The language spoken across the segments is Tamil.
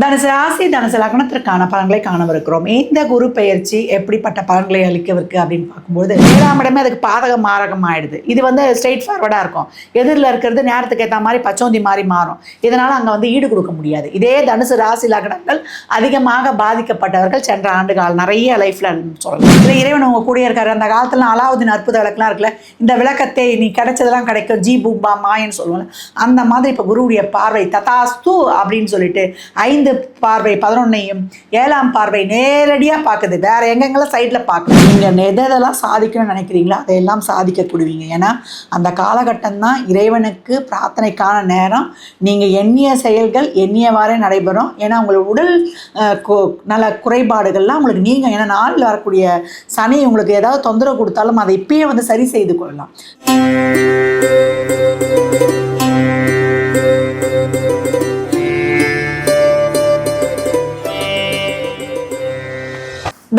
தனுசு ராசி தனுசு லக்னத்திற்கான பலன்களை காணவிருக்கிறோம். இந்த குரு பெயர்ச்சி எப்படிப்பட்ட பலன்களை அளிக்கவிருக்கு அப்படின்னு பார்க்கும்போது ஏழாம் இடமே அதுக்கு பாதகம் மாரகம் ஆயிடுது. இது வந்து ஸ்ட்ரெயிட் ஃபார்வர்டாக இருக்கும். எதிரில் இருக்கிறது நேரத்துக்கு ஏற்ற மாதிரி பச்சோந்தி மாதிரி மாறும். இதனால் அங்கே வந்து ஈடு கொடுக்க முடியாது. இதே தனுசு ராசி லக்னங்கள் அதிகமாக பாதிக்கப்பட்டவர்கள் சென்ற ஆண்டுகால் நிறைய லைஃப்பில் சொல்லலாம். இல்லை இறைவன் உங்கள் கூட இருக்காரு. அந்த காலத்தில் அலாவுதீன் அற்புத விளக்குலாம் இருக்குல்ல இந்த விளக்கத்தை நீ கிடைச்சதெல்லாம் கிடைக்கும். ஜி பூம்பா மாயன்னு சொல்லுவோம்ல. அந்த மாதிரி இப்போ குருவுடைய பார்வை ததாஸ்து அப்படின்னு சொல்லிட்டு ஐந்து பார்வை பதினொன்னையும் ஏழாம் பார்வை நேரடியாக பார்க்குது. வேற எங்கெங்கெல்லாம் சைடில் பார்க்குது. நீங்கள் எதை எதெல்லாம் சாதிக்கணும்னு நினைக்கிறீங்களோ அதையெல்லாம் சாதிக்கக்கூடியவீங்க. ஏன்னா அந்த காலகட்டம் தான் இறைவனுக்கு பிரார்த்தனைக்கான நேரம். நீங்கள் எண்ணிய செயல்கள் எண்ணியவாறே நடைபெறும். ஏன்னா உங்களோட உடல் அஹ், நல குறைபாடுகள்லாம் உங்களுக்கு நீங்கள் ஏன்னா நாளில் வரக்கூடிய சனி உங்களுக்கு ஏதாவது தொந்தரவு கொடுத்தாலும் அதை இப்பயே வந்து சரி செய்து கொள்ளலாம்.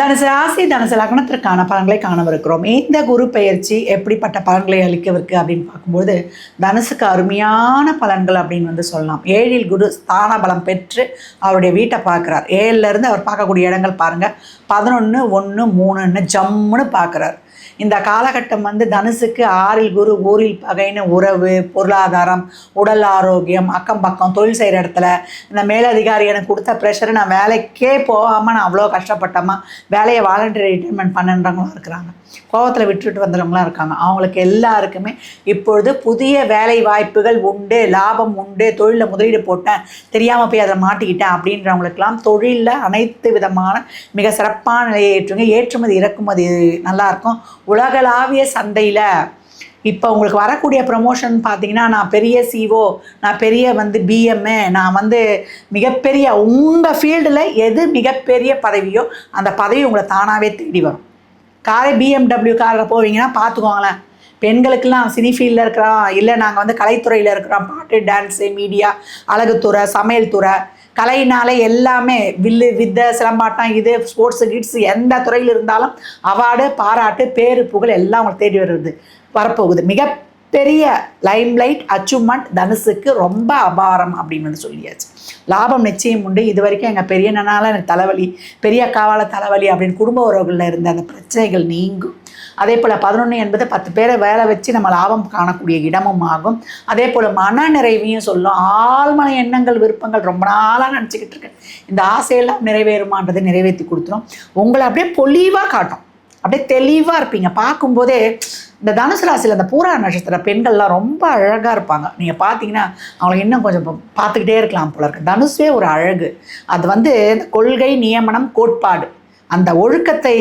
தனுசு ராசி தனுசு லக்னத்திற்கான பலன்களை காணவிருக்கிறோம். இந்த குரு பயிற்சி எப்படிப்பட்ட பலன்களை அளிக்கவிருக்கு அப்படின்னு பார்க்கும்போது தனுசுக்கு அருமையான பலன்கள் அப்படின்னு வந்து சொல்லலாம். ஏழில் குரு ஸ்தான பலம் பெற்று அவருடைய வீட்டை பார்க்குறார். ஏழிலேருந்து அவர் பார்க்கக்கூடிய இடங்கள் பாருங்கள் பதினொன்று ஒன்று மூணுன்னு ஜம்முன்னு பார்க்குறார். இந்த காலகட்டம் வந்து தனுசுக்கு ஆறில் குரு ஊரில் பகைன்னு உறவு பொருளாதாரம் உடல் ஆரோக்கியம் அக்கம் பக்கம் தொழில் செய்கிற இடத்துல இந்த மேலதிகாரி எனக்கு கொடுத்த ப்ரெஷரை நான் வேலைக்கே போகாமல் நான் அவ்வளோ கஷ்டப்பட்டோமா வேலையை வாலண்டரி ரிட்டைர்மெண்ட் பண்ணுன்றவங்களும் இருக்கிறாங்க. கோவத்தில் விட்டுட்டு வந்துடுறவங்களாம் இருக்காங்க. அவங்களுக்கு எல்லாருக்குமே இப்பொழுது புதிய வேலை வாய்ப்புகள் உண்டு லாபம் உண்டு தொழிலில் முதலீடு போட்டேன் தெரியாமல் போய் அதை மாட்டிக்கிட்டேன் அப்படின்றவங்களுக்கெல்லாம் தொழிலில் அனைத்து விதமான மிக சிறப்பான நிலையை ஏற்றுங்க. ஏற்றுமதி இறக்குமதி நல்லாயிருக்கும் உலகளாவிய சந்தையில் இப்போ உங்களுக்கு வரக்கூடிய ப்ரமோஷன் பார்த்தீங்கன்னா நான் பெரிய சிஓ நான் பெரிய வந்து பிஎம்ஏ நான் வந்து மிகப்பெரிய உங்கள் ஃபீல்டில் எது மிகப்பெரிய பதவியோ அந்த பதவி உங்களை தானாகவே தேடி வரும். காரை பிஎம்டபிள்யூ காரில் போவீங்கன்னா பார்த்துக்கோங்களேன் பெண்களுக்கெல்லாம் சினி ஃபீல்டில் இருக்கிறோம் இல்லை நாங்கள் வந்து கலைத்துறையில் இருக்கிறோம். பாட்டு டான்ஸு மீடியா அழகுத்துறை சமையல் துறை. கலையினால் எல்லாமே வில்லு வித்தை சிலம்பாட்டம் இது ஸ்போர்ட்ஸு கிட்ஸ் எந்த துறையில் இருந்தாலும் அவார்டு பாராட்டு பேரு புகழ் எல்லாம் அவங்களை தேடி வருது வரப்போகுது. மிகப்பெரிய லைம்லைட் அச்சீவ்மெண்ட் தனுசுக்கு ரொம்ப அபாரம் அப்படின்னு வந்து சொல்லியாச்சு. லாபம் நிச்சயம் உண்டு. இது வரைக்கும் எங்கள் பெரியனால எனக்கு தலைவலி பெரிய காவால தலைவலி அப்படின்னு குடும்ப உறவுகளில் இருந்த அந்த பிரச்சனைகள் நீங்கும். அதே போல் பதினொன்று என்பது பத்து பேரை வேலை வச்சு நம்ம லாபம் காணக்கூடிய இடமும் ஆகும். அதே போல் மன நிறைவையும் சொல்லும். ஆழ்மன எண்ணங்கள் விருப்பங்கள் ரொம்ப நாளாக நினச்சிக்கிட்டு இருக்கேன். இந்த ஆசையெல்லாம் நிறைவேறுமான்றதை நிறைவேற்றி கொடுத்துரும். உங்களை அப்படியே பொலிவாக காட்டும். அப்படியே தெளிவாக இருப்பீங்க. பார்க்கும்போதே இந்த தனுசு ராசியில் அந்த பூரா நட்சத்திர பெண்கள்லாம் ரொம்ப அழகாக இருப்பாங்க. நீங்கள் பார்த்தீங்கன்னா அவங்களை இன்னும் கொஞ்சம் பார்த்துக்கிட்டே இருக்கலாம் போல இருக்கு. தனுஷே ஒரு அழகு. அது வந்து இந்த கொள்கை நியமனம் கோட்பாடு. அந்த ஒழுக்கத்தை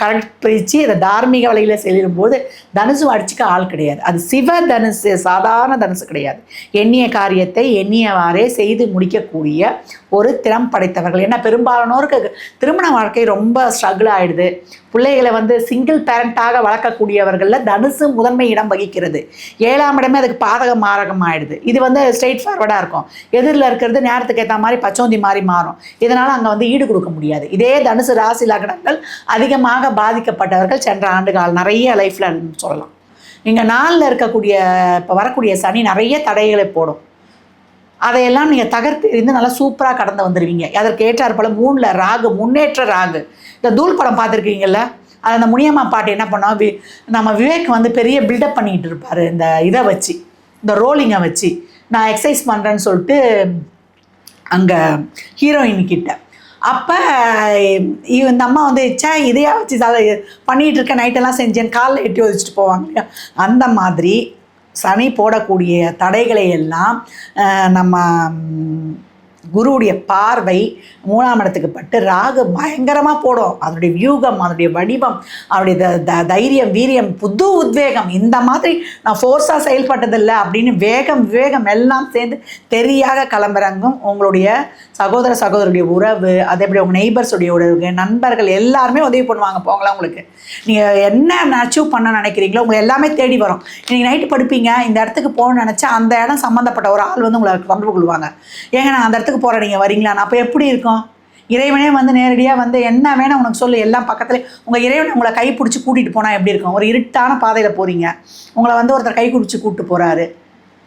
கடைப்பிடிச்சு அதை தார்மீக வழியில் செல்லும்போது தனுசு அடிச்சுக்க ஆள் கிடையாது. அது சிவ தனுசு சாதாரண தனுசு கிடையாது. எண்ணிய காரியத்தை எண்ணியவாறே செய்து முடிக்கக்கூடிய ஒரு திறம் படைத்தவர்கள். ஏன்னா பெரும்பாலானோருக்கு திருமண வாழ்க்கை ரொம்ப ஸ்ட்ரகிள் ஆகிடுது பிள்ளைகளை வந்து சிங்கிள் பேரண்ட்டாக வளர்க்கக்கூடியவர்களில் தனுசு முதன்மை இடம் வகிக்கிறது. ஏழாம் இடமே அதுக்கு பாதகம் மாரகம் ஆகிடுது இது வந்து ஸ்ட்ரெயிட் ஃபார்வர்டாக இருக்கும். எதிரில் இருக்கிறது நேரத்துக்கு ஏற்ற மாதிரி பச்சோந்தி மாதிரி மாறும். இதனால் அங்கே வந்து ஈடு கொடுக்க முடியாது. இதே தனுசு ராசி லக்னங்கள் அதிகமாக பாதிக்கப்பட்டவர்கள் சென்ற ஆண்டுகால் நிறைய லைஃப்பில் சொல்லலாம். நீங்கள் நாளில் இருக்கக்கூடிய இப்போ வரக்கூடிய சனி நிறைய தடைகளை போடும். அதையெல்லாம் நீங்கள் தகர்த்து எறிந்து நல்லா சூப்பராக கடந்து வந்துடுவீங்க அதற்கு ஏற்றார் போல மூணில் ராகு முன்னேற்ற ராகு. இந்த தூள் படம் பார்த்துருக்கீங்கல்ல? அது அந்த முனியம்மா பாட்டு என்ன பண்ணோம்? வி நம்ம விவேக் வந்து பெரிய பில்டப் பண்ணிக்கிட்டு இருப்பார். இந்த இதை வச்சு இந்த ரோலிங்கை வச்சு. நான் எக்ஸசைஸ் பண்ணுறேன்னு சொல்லிட்டு அங்கே ஹீரோயின் கிட்ட. அப்போ இந்த அம்மா வந்து சே இதையா வச்சு பண்ணிகிட்டு இருக்க நைட்டெல்லாம் செஞ்சேன் காலில் எட்டி வச்சுட்டு போவாங்க இல்லையா? அந்த மாதிரி சனி போடக்கூடிய தடைகளை எல்லாம் நம்ம குருவுடைய பார்வை மூணாம் இடத்துக்கு பட்டு ராகு பயங்கரமாக போடும். அதனுடைய வியூகம் அதனுடைய வடிவம் அவருடைய த த- தைரியம் வீரியம் புது உத்வேகம் இந்த மாதிரி நான் ஃபோர்ஸாக செயல்பட்டதில்லை அப்படின்னு வேகம் விவேகம் எல்லாம் சேர்ந்து தெரியாக கிளம்புறங்கும் உங்களுடைய சகோதர சகோதரருடைய உறவு அதே எப்படி உங்கள் நெய்பர்ஸுடைய உறவு நண்பர்கள் எல்லாருமே உதவி பண்ணுவாங்க. போங்களா உங்களுக்கு. நீங்கள் என்ன அச்சீவ் பண்ண நினைக்கிறீங்களோ உங்களை எல்லாமே தேடி வரும். நீங்கள் நைட்டு படுப்பீங்க இந்த இடத்துக்கு போகணும்னு நினச்சா அந்த இடம் சம்மந்தப்பட்ட ஒரு ஆள் வந்து உங்களை தொடர்பு கொள்வாங்க. ஏங்க நான் அந்த இடத்துக்கு போகிறேன் நீங்கள் வரீங்களான்னு அப்போ எப்படி இருக்கும்? இறைவனே வந்து நேரடியாக வந்து என்ன வேணும் உனக்கு சொல்லு எல்லாம் பக்கத்தில் உங்கள் இறைவன் உங்களை கை பிடிச்சி கூட்டிகிட்டு போனால் எப்படி இருக்கும்? ஒரு இருட்டான பாதையில் போகிறீங்க உங்களை வந்து ஒருத்தர் கை பிடிச்சி கூப்பிட்டு போகிறாரு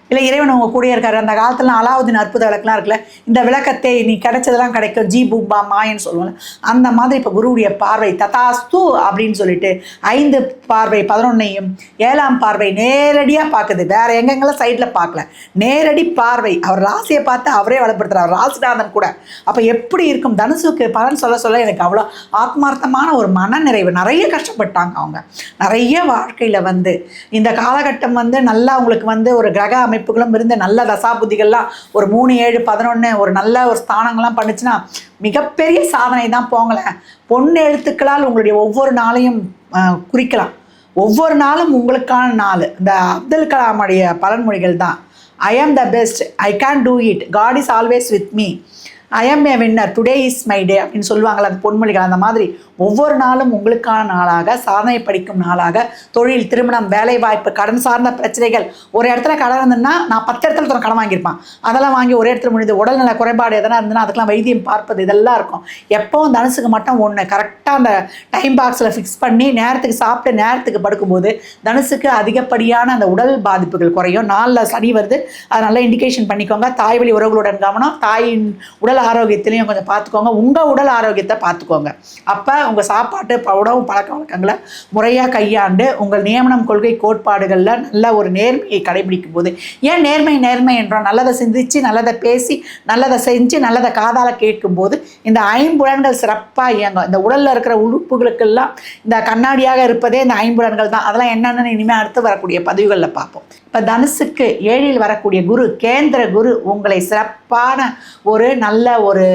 இல்லை இறைவன் உங்கள் கூட இருக்காரு. அந்த காலத்தில் அலாவுதீன் அற்புத விளக்குலாம் இருக்குல்ல இந்த விளக்கத்தை நீ கிடைச்சதெல்லாம் கிடைக்கும். ஜி பூபா மாயன்னு சொல்லுவோம்ல அந்த மாதிரி இப்போ குருவுடைய பார்வை ததாஸ்து அப்படின்னு சொல்லிட்டு ஐந்து பார்வை பதினொன்னையும் ஏழாம் பார்வை நேரடியாக பார்க்குது. வேற எங்கெங்கெல்லாம் சைடில் பார்க்கல. நேரடி பார்வை. அவர் ராசியை பார்த்து அவரே வளப்படுத்துறார். ராசிநாதன் கூட. அப்போ எப்படி இருக்கும்? தனுசுக்கு பலன் சொல்ல சொல்ல எனக்கு அவ்வளோ ஆத்மார்த்தமான ஒரு மன நிறைவு நிறைய கஷ்டப்பட்டாங்க அவங்க. நிறைய வாழ்க்கையில் வந்து இந்த காலகட்டம் வந்து நல்லா உங்களுக்கு வந்து ஒரு கிரக அமைப்புகளும் இருந்து நல்ல தசாபுதிகள்லாம் ஒரு மூணு ஏழு பதினொன்று ஒரு நல்ல ஒரு ஸ்தானங்கள்லாம் பண்ணுச்சுன்னா மிகப்பெரிய சாதனை தான் போங்களேன். பொன் எழுத்துக்களால் உங்களுடைய ஒவ்வொரு நாளையும் குறிக்கலாம். ஒவ்வொரு நாளும் உங்களுக்கான நாள். இந்த அப்துல் கலாமுடைய பலன்மொழிகள் தான். I am the best I can do it God is always with me I am a winner today is my day அப்படின்னு சொல்லுவாங்கள்ல அந்த பொன்மொழிகள் அந்த மாதிரி. ஒவ்வொரு நாளும் உங்களுக்கான நாளாக சாதனை படிக்கும் நாளாக தொழில் திருமணம் வேலை வாய்ப்பு கடன் சார்ந்த பிரச்சனைகள் ஒரு இடத்துல கடன் இருந்ததுன்னா நான் பத்து இடத்துல ஒருத்தன் கடன் வாங்கியிருப்பான். அதெல்லாம் வாங்கி ஒரு இடத்துல முடிஞ்சது உடல்நல குறைபாடு எதனா இருந்ததுன்னா அதுக்கெல்லாம் வைத்தியம் பார்ப்பது இதெல்லாம் இருக்கும். எப்போவும் தனுசுக்கு மட்டும் ஒன்று கரெக்டாக அந்த டைம் பாக்ஸில் ஃபிக்ஸ் பண்ணி நேரத்துக்கு சாப்பிட்டு நேரத்துக்கு படுக்கும்போது தனுசுக்கு அதிகப்படியான அந்த உடல் பாதிப்புகள் குறையும். நாளில் சனி வருது. அதை நல்லா இண்டிகேஷன் பண்ணிக்கோங்க. தாய் வழி உறவுகளுடன் கவனம். தாயின் உடல் உடல் ஆரோக்கியத்திலையும் கொஞ்சம் பார்த்துக்கோங்க. உங்கள் உடல் ஆரோக்கியத்தை பார்த்துக்கோங்க. அப்போ உங்கள் சாப்பாட்டு ப- உணவு பழக்க வழக்கங்களை முறையாக கையாண்டு உங்கள் நியமனம் கொள்கை கோட்பாடுகளில் நல்ல ஒரு நேர்மையை கடைபிடிக்கும் போது ஏன் நேர்மை நேர்மை என்றோம் நல்லதை சிந்திச்சு நல்லதை பேசி நல்லதை செஞ்சு நல்லதை காதால் கேட்கும்போது இந்த ஐம்புலன்கள் சிறப்பாக இயங்கும். இந்த உடலில் இருக்கிற உறுப்புகளுக்கெல்லாம் இந்த கண்ணாடியாக இருப்பதே இந்த ஐம்புலன்கள் தான். அதெல்லாம் என்னென்னு இனிமேல் அடுத்து வரக்கூடிய பதிவுகளில் பார்ப்போம். இப்போ தனுசுக்கு ஏழில் வரக்கூடிய குரு கேந்திர குரு உங்களை சிறப்பான ஒரு நல்ல ஒரு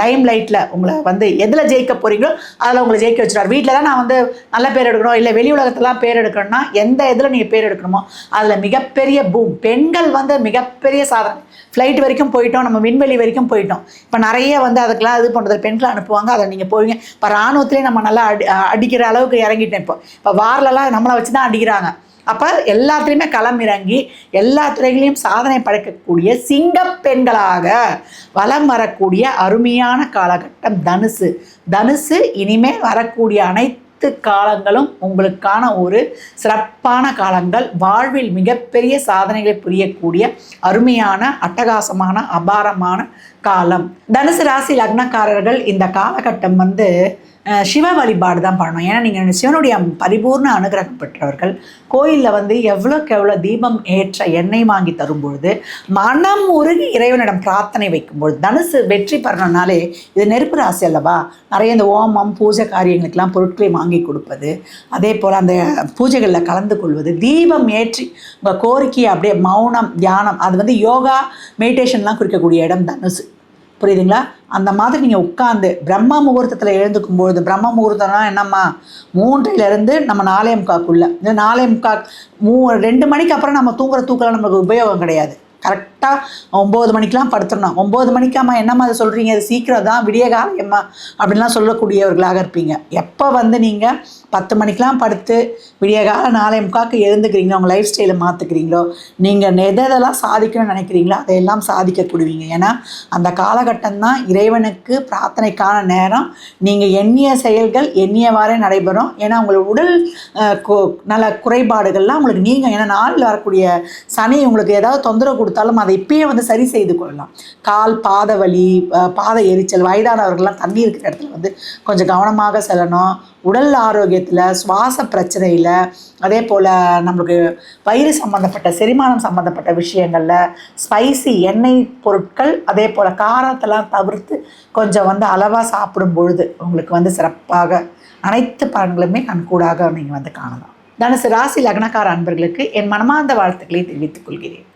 லைம் லைட்டில் உங்களை வந்து எதில் ஜெயிக்க போகிறீங்களோ அதில் உங்களை ஜெயிக்க வச்சுருவார். வீட்டில் தான் நான் வந்து நல்ல பேர் எடுக்கணும். இல்லை வெளி உலகத்தெல்லாம் பேர் எடுக்கணும்னா எந்த இதில் நீங்கள் பேர் எடுக்கணுமோ அதில் மிகப்பெரிய பூம் பெண்கள் வந்து மிகப்பெரிய சாதனை. ஃப்ளைட் வரைக்கும் போயிட்டோம். நம்ம விண்வெளி வரைக்கும் போயிட்டோம். இப்போ நிறைய வந்து அதுக்கெல்லாம் இது பண்ணுறது பெண்களை அனுப்புவாங்க. அதை நீங்கள் போவீங்க. இப்போ ராணுவத்திலே நம்ம நல்லா அடி அடிக்கிற அளவுக்கு இறங்கிட்டேன் இப்போ. இப்போ வாரிலலாம் நம்மளை வச்சு தான் அடிக்கிறாங்க. அப்போ எல்லாத்துலேயுமே களமிறங்கி எல்லா துறைகளையும் சாதனை படைக்கக்கூடிய சிங்க பெண்களாக வலம் வரக்கூடிய அருமையான காலகட்டம் தனுசு. தனுசு இனிமேல் வரக்கூடிய அனைத்து காலங்களும் உங்களுக்கான ஒரு சிறப்பான காலங்கள். வாழ்வில் மிகப்பெரிய சாதனைகளை புரியக்கூடிய அருமையான அட்டகாசமான அபாரமான காலம். தனுசு ராசி லக்னக்காரர்கள் இந்த காலகட்டம் வந்து சிவ வழிபாடு தான் பண்ணணும். ஏன்னா நீங்கள் சிவனுடைய பரிபூர்ண அனுகிரகம் பெற்றவர்கள் கோயிலில் வந்து எவ்வளோக்கு எவ்வளோ தீபம் ஏற்ற எண்ணெய் வாங்கி தரும்பொழுது மனம் உருகி இறைவனிடம் பிரார்த்தனை வைக்கும்பொழுது தனுசு வெற்றி பெறணும்னாலே இது நெருப்பு ராசி அல்லவா? நிறைய இந்த ஓமம் பூஜை காரியங்களுக்கெல்லாம் பொருட்களை வாங்கி கொடுப்பது அதே போல் அந்த பூஜைகளில் கலந்து கொள்வது தீபம் ஏற்றி உங்கள் கோரிக்கையை அப்படியே மௌனம் தியானம் அது வந்து யோகா மெடிடேஷன்லாம் குறிக்கக்கூடிய இடம் தனுசு. புரியுதுங்களா? அந்த மாதிரி நீங்கள் உட்காந்து பிரம்ம முகூர்த்தத்தில் எழுந்துக்கும் பொழுது பிரம்ம முகூர்த்தம்னா என்னம்மா? மூன்றிலிருந்து நம்ம நாலே முக்காக்குள்ளே. இந்த நாலே முக்கா மூ ரெண்டு மணிக்கு அப்புறம் நம்ம தூங்குற தூக்கலாம் நம்மளுக்கு உபயோகம் கிடையாது. கரெக்டாக ஒம்பது மணிக்கெலாம் படுத்துடணும். ஒம்பது மணிக்காம்மா என்னம்மா அதை சொல்கிறீங்க அது சீக்கிரம் தான் விடிய காலையம்மா அப்படின்லாம் சொல்லக்கூடியவர்களாக இருப்பீங்க. எப்போ வந்து நீங்கள் பத்து மணிக்கெலாம் படுத்து விடிய காலம் நாளை முக்காக்கு எழுந்துக்கிறீங்களோ உங்கள் லைஃப் ஸ்டைலை மாற்றுக்கிறீங்களோ நீங்கள் எதெல்லாம் சாதிக்கணும்னு நினைக்கிறீங்களோ அதையெல்லாம் சாதிக்கக்கூடுவீங்க. ஏன்னா அந்த காலகட்டம் தான் இறைவனுக்கு பிரார்த்தனைக்கான நேரம். நீங்கள் எண்ணிய செயல்கள் எண்ணியவாறே நடைபெறும். ஏன்னா உங்களோட உடல் நல்ல குறைபாடுகள்லாம் உங்களுக்கு நீங்கள் ஏன்னா நாளில் வரக்கூடிய சனி உங்களுக்கு ஏதாவது தொந்தரவு கொடுத்தாலும் அதை இப்பயே வந்து சரி செய்து கொள்ளலாம். கால் பாத வலி பாத எரிச்சல் வயதானவர்கள்லாம் தண்ணி இருக்கிற இடத்துல வந்து கொஞ்சம் கவனமாக செல்லணும். உடல் ஆரோக்கியத்தில் சுவாச பிரச்சனையில் அதே போல் நம்மளுக்கு வயிறு சம்மந்தப்பட்ட செரிமானம் சம்மந்தப்பட்ட விஷயங்களில் ஸ்பைசி எண்ணெய் பொருட்கள் அதே போல் காரத்தெல்லாம் தவிர்த்து கொஞ்சம் வந்து அளவாக சாப்பிடும் பொழுது உங்களுக்கு வந்து சிறப்பாக அனைத்து பலன்களுமே கண்கூடாக நீங்கள் வந்து காணலாம். தனுசு ராசி லக்னக்கார அன்பர்களுக்கு என் மனமார்ந்த வாழ்த்துக்களை தெரிவித்துக் கொள்கிறேன்.